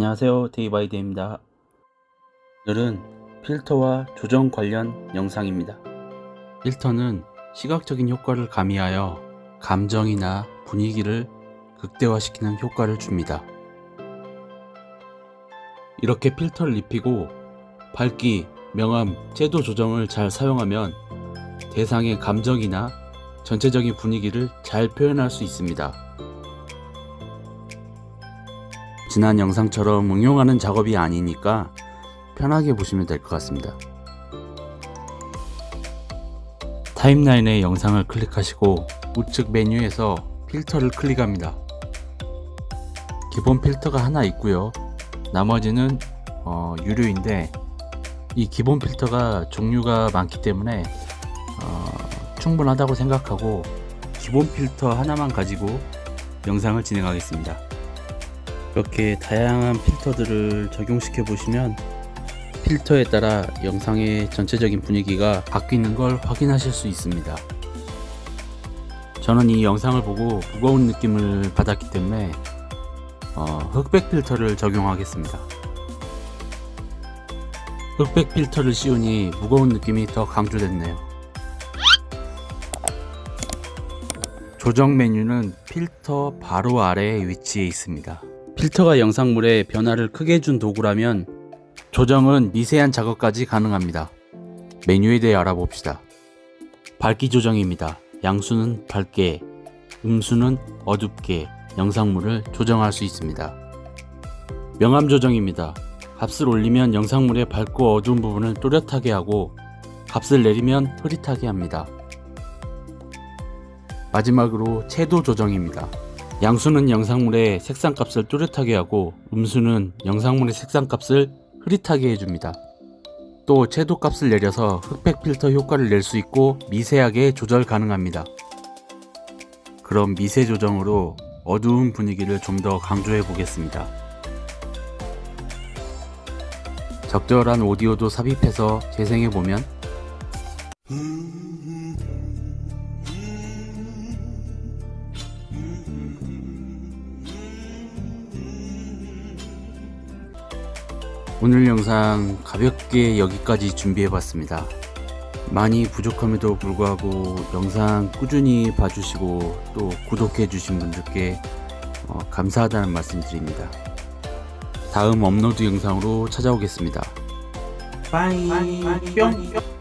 안녕하세요. 데이바이데이입니다. 오늘은 필터와 조정 관련 영상입니다. 필터는 시각적인 효과를 가미하여 감정이나 분위기를 극대화시키는 효과를 줍니다. 이렇게 필터를 입히고 밝기, 명암, 채도 조정을 잘 사용하면 대상의 감정이나 전체적인 분위기를 잘 표현할 수 있습니다. 지난 영상처럼 응용하는 작업이 아니니까 편하게 보시면 될 것 같습니다. 타임라인의 영상을 클릭하시고 우측 메뉴에서 필터를 클릭합니다. 기본 필터가 하나 있고요. 나머지는 어, 유료인데 이 기본 필터가 종류가 많기 때문에 어, 충분하다고 생각하고 기본 필터 하나만 가지고 영상을 진행하겠습니다. 이렇게 다양한 필터들을 적용시켜 보시면 필터에 따라 영상의 전체적인 분위기가 바뀌는 걸 확인하실 수 있습니다. 저는 이 영상을 보고 무거운 느낌을 받았기 때문에 어, 흑백 필터를 적용하겠습니다. 흑백 필터를 씌우니 무거운 느낌이 더 강조됐네요. 조정 메뉴는 필터 바로 아래에 위치해 있습니다. 필터가 영상물에 변화를 크게 준 도구라면 조정은 미세한 작업까지 가능합니다. 메뉴에 대해 알아봅시다. 밝기 조정입니다. 양수는 밝게, 음수는 어둡게 영상물을 조정할 수 있습니다. 명암 조정입니다. 값을 올리면 영상물의 밝고 어두운 부분을 또렷하게 하고 값을 내리면 흐릿하게 합니다. 마지막으로 채도 조정입니다. 양수는 영상물의 색상 값을 또렷하게 하고 음수는 영상물의 색상 값을 흐릿하게 해줍니다. 또 채도 값을 내려서 흑백 필터 효과를 낼 수 있고 미세하게 조절 가능합니다. 그럼 미세 조정으로 어두운 분위기를 좀 더 강조해 보겠습니다. 적절한 오디오도 삽입해서 재생해 보면 오늘 영상 가볍게 여기까지 준비해봤습니다. 많이 부족함에도 불구하고 영상 꾸준히 봐주시고 또 구독해주신 분들께 어, 감사하다는 말씀 드립니다. 다음 업로드 영상으로 찾아오겠습니다. 빠이 뿅!